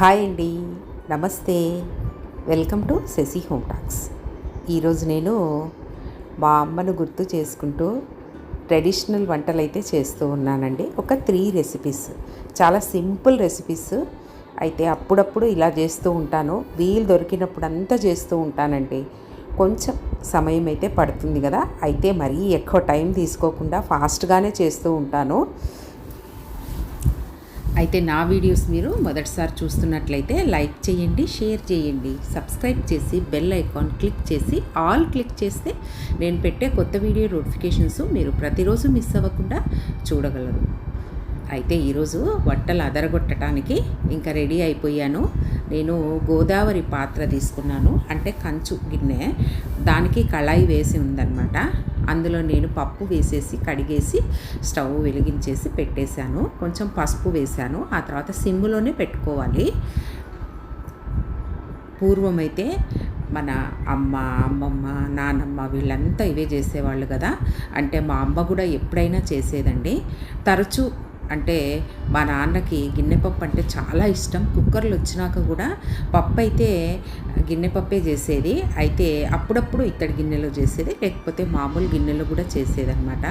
Hi అండి. నమస్తే. Welcome to Sashi home talks. ఈరోజు నేను మా అమ్మను గుర్తు చేసుకుంటూ ట్రెడిషనల్ వంటలు అయితే చేస్తూ ఉన్నానండి. ఒక త్రీ రెసిపీస్. చాలా సింపుల్ రెసిపీస్. అయితే అప్పుడప్పుడు ఇలా చేస్తూ ఉంటాను. వీలు దొరికినప్పుడు అంతా చేస్తూ ఉంటానండి. కొంచెం సమయం అయితే పడుతుంది కదా. అయితే మరీ ఎక్కువ టైం తీసుకోకుండా ఫాస్ట్గానే చేస్తూ ఉంటాను. అయితే నా వీడియోస్ మీరు మొదటిసారి చూస్తున్నట్లయితే లైక్ చేయండి షేర్ చేయండి సబ్స్క్రైబ్ చేసి బెల్ ఐకాన్ క్లిక్ చేసి ఆల్ క్లిక్ చేస్తే నేను పెట్టే కొత్త వీడియో నోటిఫికేషన్స్ మీరు ప్రతిరోజు మిస్ అవ్వకుండా చూడగలరు. అయితే ఈరోజు వంటలు అదరగొట్టడానికి ఇంకా రెడీ అయిపోయాను. నేను గోదావరి పాత్ర తీసుకున్నాను అంటే కంచు గిన్నె. దానికి కళాయి వేసి ఉందన్నమాట. అందులో నేను పప్పు వేసేసి కడిగేసి స్టవ్ వెలిగించేసి పెట్టేశాను. కొంచెం పసుపు వేశాను. ఆ తర్వాత సిమ్లోనే పెట్టుకోవాలి. పూర్వమైతే మన అమ్మ అమ్మమ్మ నానమ్మ వీళ్ళంతా ఇవే చేసేవాళ్ళు కదా. అంటే మా అమ్మ కూడా ఎప్పుడైనా చేసేదండి. తరచూ అంటే మా నాన్నకి గిన్నెపప్పు అంటే చాలా ఇష్టం. కుక్కర్లు వచ్చినాక కూడా పప్పు అయితే గిన్నెపప్పే చేసేది. అయితే అప్పుడప్పుడు ఇత్తడి గిన్నెలో చేసేది. లేకపోతే మామూలు గిన్నెలో కూడా చేసేదన్నమాట.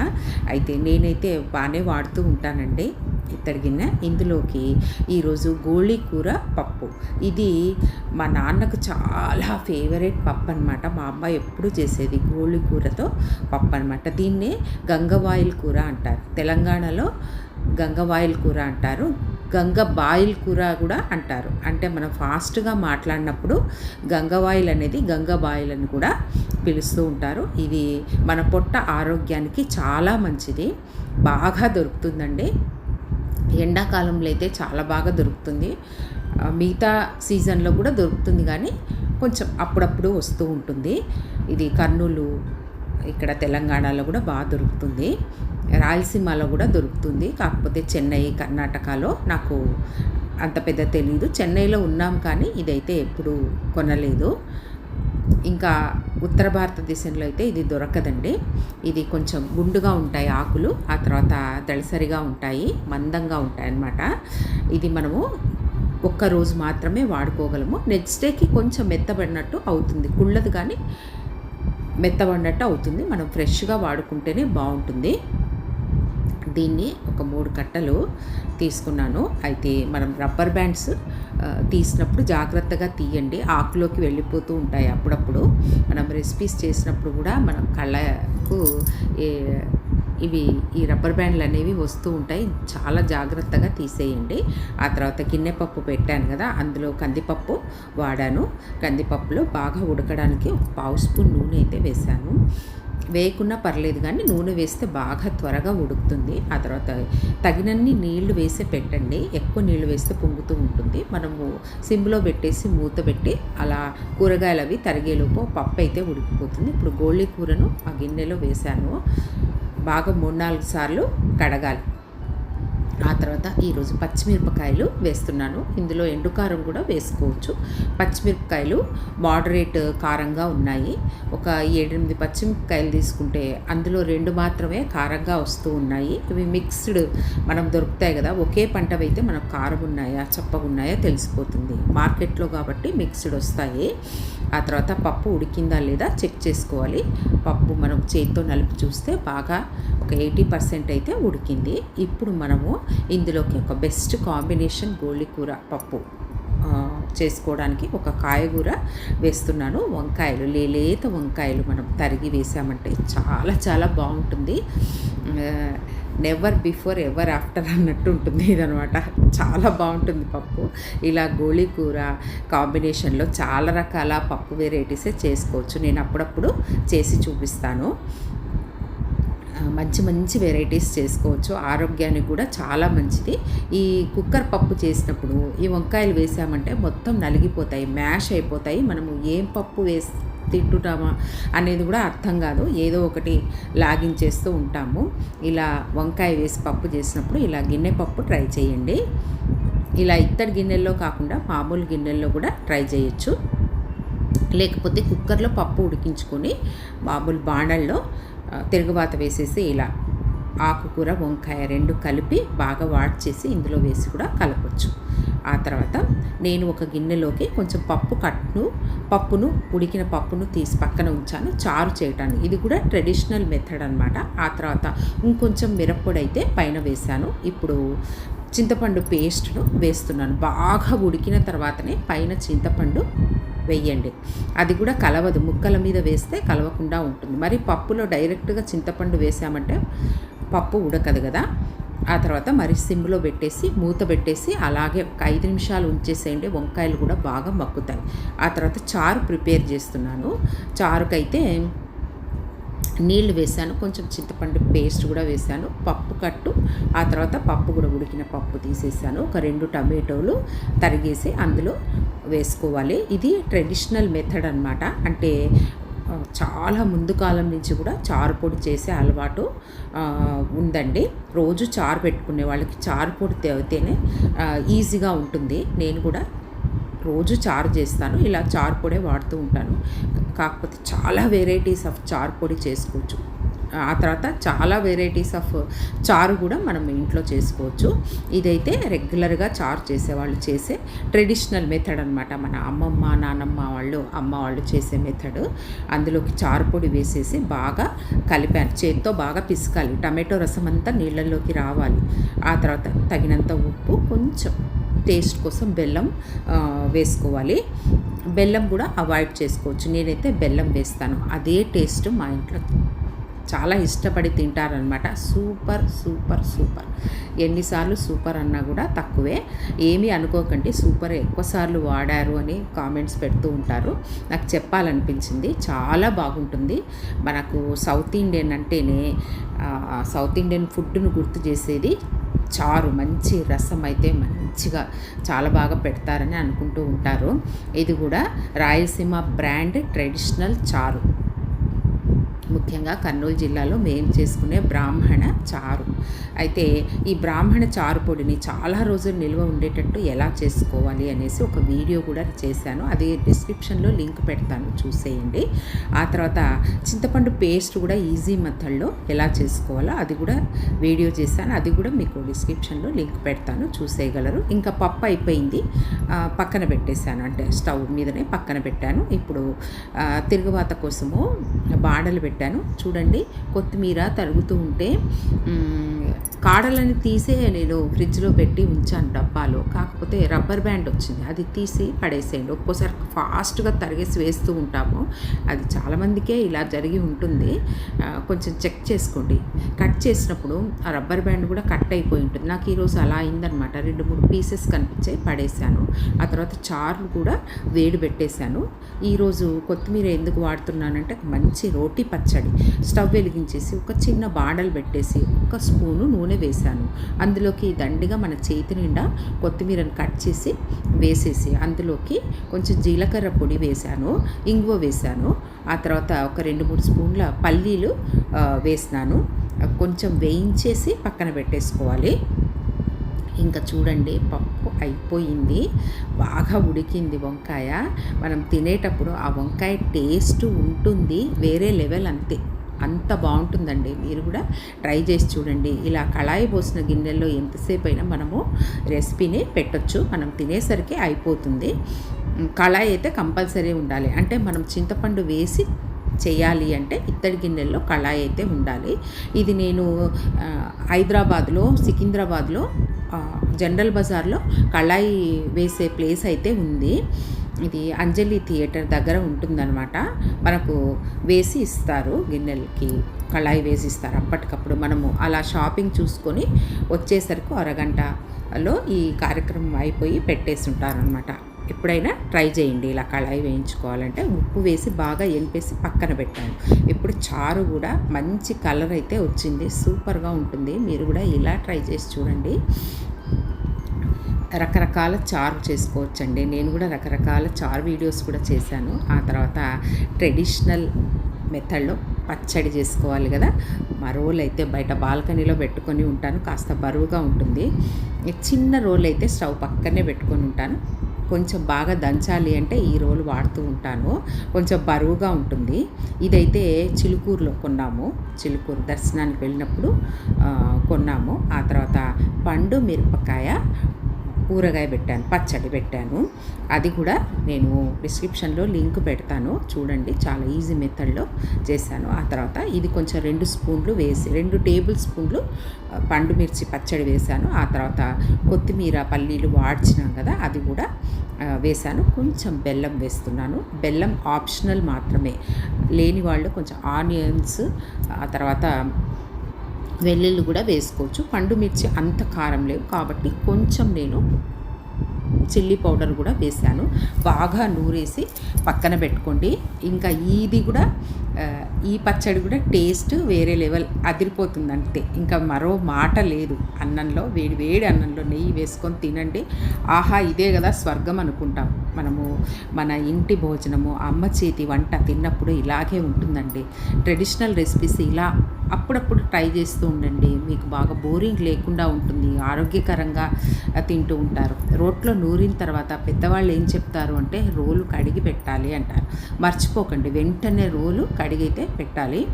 అయితే నేనైతే బాగానే వాడుతూ ఉంటానండి ఇత్తడి గిన్నె. ఇందులోకి ఈరోజు గోళీ కూర పప్పు. ఇది మా నాన్నకు చాలా ఫేవరెట్ పప్పు అనమాట మా అమ్మ ఎప్పుడు చేసేది గోళీ కూరతో పప్పు అనమాట దీన్నే గంగవాయిల్ కూర అంటారు. తెలంగాణలో గంగవాయిల్ కూర అంటారు. గంగ బాయిల్ కూర కూడా అంటారు. అంటే మనం ఫాస్ట్గా మాట్లాడినప్పుడు గంగవాయిల్ అనేది గంగ బాయిల్ అని కూడా పిలుస్తూ ఉంటారు. ఇది మన పొట్ట ఆరోగ్యానికి చాలా మంచిది. బాగా దొరుకుతుందండి. ఎండాకాలంలో అయితే చాలా బాగా దొరుకుతుంది. మిగతా సీజన్లో కూడా దొరుకుతుంది కానీ కొంచెం అప్పుడప్పుడు వస్తూ ఉంటుంది. ఇది కర్నూలు తెలంగాణలో కూడా బాగా దొరుకుతుంది. రాయలసీమలో కూడా దొరుకుతుంది. కాకపోతే చెన్నై కర్ణాటకలో నాకు అంత పెద్ద తెలీదు. చెన్నైలో ఉన్నాం కానీ ఇదైతే ఎప్పుడు కొనలేదు. ఇంకా ఉత్తర భారతదేశంలో అయితే ఇది దొరకదండి. ఇది కొంచెం గుండుగా ఉంటాయి ఆకులు. ఆ తర్వాత దళసరిగా ఉంటాయి. మందంగా ఉంటాయి అన్నమాట ఇది మనము ఒక్క రోజు మాత్రమే వాడుకోగలము. నెక్స్ట్ డేకి కొంచెం మెత్తబడినట్టు అవుతుంది. కుళ్ళదు కానీ మెత్తబడినట్టు అవుతుంది. మనం ఫ్రెష్గా వాడుకుంటేనే బాగుంటుంది. దీన్ని ఒక మూడు కట్టలు తీసుకున్నాను. అయితే మనం రబ్బర్ బ్యాండ్స్ తీసినప్పుడు జాగ్రత్తగా తీయండి. ఆకులోకి వెళ్ళిపోతూ ఉంటాయి అప్పుడప్పుడు. మనం రెసిపీస్ చేసినప్పుడు కూడా మనం కళ్ళకు ఇవి ఈ రబ్బర్ బ్యాండ్లు అనేవి వస్తూ ఉంటాయి. చాలా జాగ్రత్తగా తీసేయండి. ఆ తర్వాత గిన్నె పప్పు పెట్టాను కదా అందులో కందిపప్పు వాడాను. కందిపప్పులో బాగా ఉడకడానికి ఒక పావు స్పూన్ నూనె అయితే వేశాను. వేయకున్నా పర్లేదు కానీ నూనె వేస్తే బాగా త్వరగా ఉడుకుతుంది. ఆ తర్వాత తగినన్ని నీళ్ళు వేసి పెట్టండి. ఎక్కువ నీళ్ళు వేస్తే పొంగుతూ ఉంటుంది. మనము సిమ్లో పెట్టేసి మూత పెట్టి అలా కూరగాయలు అవి తరిగేలోపు పప్పు అయితే ఉడికిపోతుంది. ఇప్పుడు గోళీ కూరను ఆ గిన్నెలో వేశాను. బాగా మూడు నాలుగు సార్లు కడగాలి. ఆ తర్వాత ఈరోజు పచ్చిమిరపకాయలు వేస్తున్నాను. ఇందులో ఎండుకారం కూడా వేసుకోవచ్చు. పచ్చిమిరపకాయలు మోడరేట్ కారంగా ఉన్నాయి. ఒక ఏడెనిమిది పచ్చిమిరపకాయలు తీసుకుంటే అందులో రెండు మాత్రమే కారంగా వస్తూ ఉన్నాయి. ఇవి మిక్స్డ్ మనం దొరుకుతాయి కదా ఒకే పంటవైతే మనకు కారం ఉన్నాయా చప్పగున్నాయా తెలిసిపోతుంది. మార్కెట్లో కాబట్టి మిక్స్డ్ వస్తాయి. ఆ తర్వాత పప్పు ఉడికిందా లేదా చెక్ చేసుకోవాలి. పప్పు మనం చేతితో నలిపి చూస్తే బాగా ఒక ఎయిటీ పర్సెంట్ అయితే ఉడికింది. ఇప్పుడు మనము ఇందులోకి ఒక బెస్ట్ కాంబినేషన్ గోళికూర పప్పు చేసుకోవడానికి ఒక కాయగూర వేస్తున్నాను. వంకాయలు లేలేత వంకాయలు మనం తరిగి వేసామంటే చాలా చాలా బాగుంటుంది. నెవర్ బిఫోర్ ఎవర్ ఆఫ్టర్ అన్నట్టు ఉంటుంది ఇదనమాట. చాలా బాగుంటుంది పప్పు. ఇలా గోళీ కూర కాంబినేషన్లో చాలా రకాల పప్పు వెరైటీసే చేసుకోవచ్చు. నేను అప్పుడప్పుడు చేసి చూపిస్తాను. మంచి మంచి వెరైటీస్ చేసుకోవచ్చు. ఆరోగ్యానికి కూడా చాలా మంచిది. ఈ కుక్కర్ పప్పు చేసినప్పుడు ఈ వంకాయలు వేసామంటే మొత్తం నలిగిపోతాయి మ్యాష్ అయిపోతాయి. మనము ఏం పప్పు వేసి తింటున్నామా అనేది కూడా అర్థం కాదు. ఏదో ఒకటి లాగించేస్తూ ఉంటాము. ఇలా వంకాయ వేసి పప్పు చేసినప్పుడు ఇలా గిన్నె పప్పు ట్రై చేయండి. ఇలా ఇత్తడి గిన్నెల్లో కాకుండా మామూలు గిన్నెల్లో కూడా ట్రై చేయొచ్చు. లేకపోతే కుక్కర్లో పప్పు ఉడికించుకొని మామూలు బాణల్లో తిరుగుబాత వేసేసి ఇలా ఆకుకూర వంకాయ రెండు కలిపి బాగా వాడ్ చేసి ఇందులో వేసి కూడా కలపచ్చు. ఆ తర్వాత నేను ఒక గిన్నెలోకి కొంచెం పప్పు కట్ను పప్పును ఉడికిన పప్పును తీసి పక్కన ఉంచాను చారు చేయటానికి. ఇది కూడా ట్రెడిషనల్ మెథడ్ అనమాట ఆ తర్వాత ఇంకొంచెం మిరప్పొడి అయితే పైన వేశాను. ఇప్పుడు చింతపండు పేస్ట్ను వేస్తున్నాను. బాగా ఉడికిన తర్వాతనే పైన చింతపండు వేయండి. అది కూడా కలవదు. ముక్కల మీద వేస్తే కలవకుండా ఉంటుంది. మరి పప్పులో డైరెక్ట్గా చింతపండు వేసామంటే పప్పు ఉడకదు కదా. ఆ తర్వాత మరి సిమ్లో పెట్టేసి మూత పెట్టేసి అలాగే ఒక ఐదు నిమిషాలు ఉంచేసేయండి. వంకాయలు కూడా బాగా మక్కుతాయి ఆ తర్వాత చారు ప్రిపేర్ చేస్తున్నాను. చారుకైతే నీళ్ళు వేసాను కొంచెం చింతపండు పేస్ట్ కూడా వేసాను పప్పు కట్టు ఆ తర్వాత పప్పు కూడా ఉడికిన పప్పు తీసేసాను ఒక రెండు టమాటోలు తరిగేసి అందులో వేసుకోవాలి. ఇది ట్రెడిషనల్ మెథడ్ అనమాట అంటే చాలా ముందు కాలం నుంచి కూడా చారు పొడి చేసే అలవాటు ఉందండి. రోజు చారు పెట్టుకునే వాళ్ళకి చారు పొడి తేవితేనే ఈజీగా ఉంటుంది. నేను కూడా రోజు చారు చేస్తాను. ఇలా చారు పొడే వాడుతూ ఉంటాను. కాకపోతే చాలా వెరైటీస్ ఆఫ్ చారు పొడి చేసుకోవచ్చు. ఆ తర్వాత చాలా వెరైటీస్ ఆఫ్ చారు కూడా మనం ఇంట్లో చేసుకోవచ్చు. ఇదైతే రెగ్యులర్గా చారు చేసేవాళ్ళు చేసే ట్రెడిషనల్ మెథడ్ అనమాట మన అమ్మమ్మ నానమ్మ వాళ్ళు అమ్మ వాళ్ళు చేసే మెథడ్ అందులోకి చారు పొడి వేసేసి బాగా కలిపాను. చేత్తో బాగా పిసకాలి. టమాటో రసం అంతా నీళ్ళల్లోకి రావాలి. ఆ తర్వాత తగినంత ఉప్పు కొంచెం టేస్ట్ కోసం బెల్లం వేసుకోవాలి. బెల్లం కూడా అవాయిడ్ చేసుకోవచ్చు. నేనైతే బెల్లం వేస్తాను. అదే టేస్ట్ మా ఇంట్లో చాలా ఇష్టపడి తింటారనమాట సూపర్ సూపర్ సూపర్. ఎన్నిసార్లు సూపర్ అన్నా కూడా తక్కువే. ఏమీ అనుకోకండి. సూపర్ ఎక్కువసార్లు వాడారు అని కామెంట్స్ పెడుతూ ఉంటారు. నాకు చెప్పాలనిపించింది. చాలా బాగుంటుంది. మనకు సౌత్ ఇండియన్ అంటేనే సౌత్ ఇండియన్ ఫుడ్ను గుర్తు చేసేది చారు మంచి రసం అయితే మంచిగా చాలా బాగా పెడతారని అనుకుంటూ ఉంటారు. ఇది కూడా రాయలసీమ బ్రాండ్ ట్రెడిషనల్ చారు. ముఖ్యంగా కర్నూలు జిల్లాలో మేము చేసుకునే బ్రాహ్మణ చారు. అయితే ఈ బ్రాహ్మణ చారు పొడిని చాలా రోజులు నిల్వ ఉండేటట్టు ఎలా చేసుకోవాలి అనేసి ఒక వీడియో కూడా చేశాను. అది డిస్క్రిప్షన్లో లింక్ పెడతాను చూసేయండి. ఆ తర్వాత చింతపండు పేస్ట్ కూడా ఈజీ మెథడ్లో ఎలా చేసుకోవాలో అది కూడా వీడియో చేశాను. అది కూడా మీకు డిస్క్రిప్షన్లో లింక్ పెడతాను చూసేయగలరు. ఇంకా పప్పు అయిపోయింది. పక్కన పెట్టేశాను. అంటే స్టవ్ మీదనే పక్కన పెట్టాను. ఇప్పుడు తిరుగువాత కోసము బాడలు పెట్టి పెట్టాను. చూడండి కొత్తిమీర తరుగుతూ ఉంటే కాడలని తీసే నేను ఫ్రిడ్జ్లో పెట్టి ఉంచాను డబ్బాలో. కాకపోతే రబ్బర్ బ్యాండ్ వచ్చింది. అది తీసి పడేసేయండి. ఒక్కోసారి ఫాస్ట్గా తరిగేసి వేస్తూ ఉంటాము. అది చాలామందికే ఇలా జరిగి ఉంటుంది. కొంచెం చెక్ చేసుకోండి. కట్ చేసినప్పుడు ఆ రబ్బర్ బ్యాండ్ కూడా కట్ అయిపోయి ఉంటుంది. నాకు ఈరోజు అలా అయిందనమాట రెండు మూడు పీసెస్ కనిపించాయి పడేశాను ఆ తర్వాత చారు కూడా వేడి పెట్టేశాను. ఈరోజు కొత్తిమీర ఎందుకు వాడుతున్నానంటే మంచి రోటీ పచ్చడి స్టవ్ వెలిగించేసి ఒక చిన్న బాడలు పెట్టేసి ఒక స్పూను నూనె వేశాను. అందులోకి దండిగా మన చేతి నిండా కొత్తిమీరను కట్ చేసి వేసేసి అందులోకి కొంచెం జీలకర్ర పొడి వేశాను ఇంగువ వేశాను. ఆ తర్వాత ఒక రెండు మూడు స్పూన్ల పల్లీలు వేసినాను. కొంచెం వేయించేసి పక్కన పెట్టేసుకోవాలి. ఇంకా చూడండి పప్పు అయిపోయింది. బాగా ఉడికింది వంకాయ. మనం తినేటప్పుడు ఆ వంకాయ టేస్ట్ ఉంటుంది వేరే లెవెల్ అంతే. అంత బాగుంటుందండి. మీరు కూడా ట్రై చేసి చూడండి. ఇలా కళాయి పోసిన గిన్నెల్లో ఎంతసేపు అయినా మనము రెసిపీని పెట్టచ్చు. మనం తినేసరికి అయిపోతుంది. కళాయి అయితే కంపల్సరీ ఉండాలి. అంటే మనం చింతపండు వేసి చేయాలి అంటే ఇత్తడి గిన్నెల్లో కళాయి అయితే ఉండాలి. ఇది నేను హైదరాబాద్లో సికింద్రాబాద్లో జనరల్ బజార్లో కళాయి వేసే ప్లేస్ అయితే ఉంది. ఇది అంజలి థియేటర్ దగ్గర ఉంటుందన్నమాట. మనకు వేసి ఇస్తారు గిన్నెలకి కళాయి వేసి ఇస్తారు అప్పటికప్పుడు. మనము అలా షాపింగ్ చూసుకొని వచ్చేసరికి అరగంటలో ఈ కార్యక్రమం అయిపోయి పెట్టేసి ఉంటారనమాట ఎప్పుడైనా ట్రై చేయండి. ఇలా కళాయి వేయించుకోవాలంటే ఉప్పు వేసి బాగా ఎనిపేసి పక్కన పెట్టాను ఇప్పుడు చారు కూడా మంచి కలర్ అయితే వచ్చింది. సూపర్గా ఉంటుంది. మీరు కూడా ఇలా ట్రై చేసి చూడండి. రకరకాల చారు చేసుకోవచ్చండి. నేను కూడా రకరకాల చారు వీడియోస్ కూడా చేశాను. ఆ తర్వాత ట్రెడిషనల్ మెథడ్లో పచ్చడి చేసుకోవాలి కదా. మా రోల్ అయితే బయట బాల్కనీలో పెట్టుకొని ఉంటాను. కాస్త బరువుగా ఉంటుంది. చిన్న రోల్ అయితే స్టవ్ పక్కనే పెట్టుకొని ఉంటాను. కొంచెం బాగా దంచాలి అంటే ఈ రోలు వాడుతూ ఉంటాను. కొంచెం బరువుగా ఉంటుంది. ఇదైతే చిలుకూరులో కొన్నాము. చిలుకూరు దర్శనానికి వెళ్ళినప్పుడు కొన్నాము. ఆ తర్వాత పండు మిరపకాయ ఊరగాయ పెట్టాను పచ్చడి పెట్టాను. అది కూడా నేను డిస్క్రిప్షన్లో లింక్ పెడతాను చూడండి చాలా ఈజీ మెథడ్లో చేశాను. ఆ తర్వాత ఇది కొంచెం రెండు స్పూన్లు వేసి రెండు టేబుల్ స్పూన్లు పండు మిర్చి పచ్చడి వేశాను. ఆ తర్వాత కొత్తిమీర పల్లీలు వాడ్చినాం కదా అది కూడా వేశాను. కొంచెం బెల్లం వేస్తున్నాను. బెల్లం ఆప్షనల్ మాత్రమే. లేని వాళ్ళు కొంచెం ఆనియన్స్ ఆ తర్వాత వెల్లుల్లి కూడా వేసుకోవచ్చు. పండు మిర్చి అంత కారం లేవు కాబట్టి కొంచెం నేను చిల్లీ పౌడర్ కూడా వేసాను బాగా నూరేసి పక్కన పెట్టుకోండి. ఇంకా ఇది కూడా ఈ పచ్చడి కూడా టేస్ట్ వేరే లెవెల్ అదిరిపోతుంది అంతే ఇంకా మరో మాట లేదు. అన్నంలో వేడి వేడి అన్నంలో నెయ్యి వేసుకొని తినండి. ఆహా ఇదే కదా స్వర్గం అనుకుంటాం. మనము మన ఇంటి భోజనము అమ్మ చేతి వంట తిన్నప్పుడు ఇలాగే ఉంటుందండి. ట్రెడిషనల్ రెసిపీస్ ఇలా అప్పుడప్పుడు ట్రై చేస్తూ ఉండండి. మీకు బాగా బోరింగ్ లేకుండా ఉంటుంది. ఆరోగ్యకరంగా తింటూ ఉంటారు. రోట్లో నూరిన తర్వాత పెద్దవాళ్ళు ఏం చెప్తారు అంటే రోలు కడిగి పెట్టాలి అంటారు. మర్చిపోకండి. వెంటనే రోలు కడిగితే పెట్టాలి.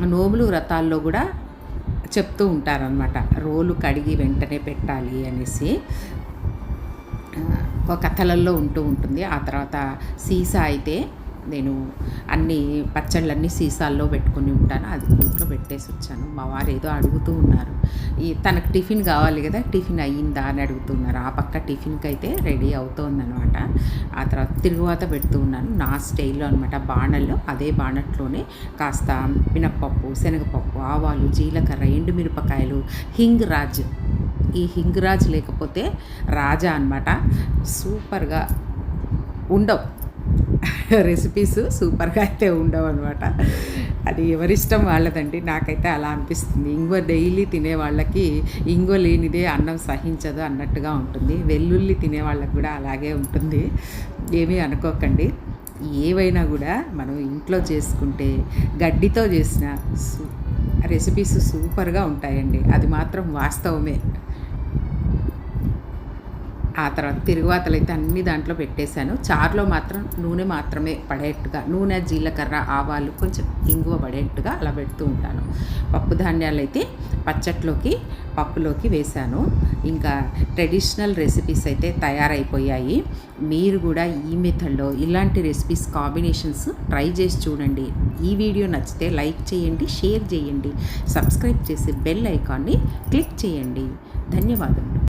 నోములు వ్రతాల్లో కూడా చెప్తూ ఉంటారనమాట రోలు కడిగి వెంటనే పెట్టాలి అనేసి. ఒక కథలల్లో ఉంటూ ఉంటుంది. ఆ తర్వాత సీసా అయితే నేను అన్ని పచ్చళ్ళన్నీ సీసాల్లో పెట్టుకొని ఉంటాను. అది ఇంట్లో పెట్టేసి వచ్చాను. మా వారు ఏదో అడుగుతూ ఉన్నారు. ఈ తనకు టిఫిన్ కావాలి కదా టిఫిన్ అయ్యిందా అని అడుగుతున్నారు ఆ పక్క టిఫిన్కి అయితే రెడీ అవుతోందనమాట ఆ తర్వాత తిరుగువాత పెడుతూ ఉన్నాను. నా స్టైల్లో అనమాట బాణల్లో అదే బాణట్లోనే కాస్త మినప్పప్పు శనగపప్పు ఆవాలు జీలకర్ర ఎండుమిరపకాయలు హింగ్ రాజ్. ఈ హింగ్ రాజ్ లేకపోతే రాజా అనమాట సూపర్గా ఉండవు. రెసిపీస్ సూపర్గా అయితే ఉండవు అనమాట అది ఎవరిష్టం వాళ్ళదండి. నాకైతే అలా అనిపిస్తుంది. ఇంగువ డైలీ తినే వాళ్ళకి ఇంగువ లేనిదే అన్నం సహించదు అన్నట్టుగా ఉంటుంది. వెల్లుల్లి తినే వాళ్ళకి కూడా అలాగే ఉంటుంది. ఏమీ అనుకోకండి. ఏవైనా కూడా మనం ఇంట్లో చేసుకుంటే గడ్డితో చేసిన సూ రెసిపీస్ సూపర్గా ఉంటాయండి. అది మాత్రం వాస్తవమే. ఆ తర్వాత తిరుగువాతలు అయితే అన్ని దాంట్లో పెట్టేశాను. చారులో మాత్రం నూనె మాత్రమే పడేట్టుగా నూనె జీలకర్ర ఆవాలు కొంచెం ఇంగువ పడేట్టుగా అలా పెడుతూ ఉంటాను. పప్పు ధాన్యాలు అయితే పచ్చట్లోకి పప్పులోకి వేశాను. ఇంకా ట్రెడిషనల్ రెసిపీస్ అయితే తయారైపోయాయి. మీరు కూడా ఈ మెథడ్లో ఇలాంటి రెసిపీస్ కాంబినేషన్స్ ట్రై చేసి చూడండి. ఈ వీడియో నచ్చితే లైక్ చేయండి షేర్ చేయండి. సబ్స్క్రైబ్ చేసి బెల్ ఐకాన్ని క్లిక్ చేయండి. ధన్యవాదములు.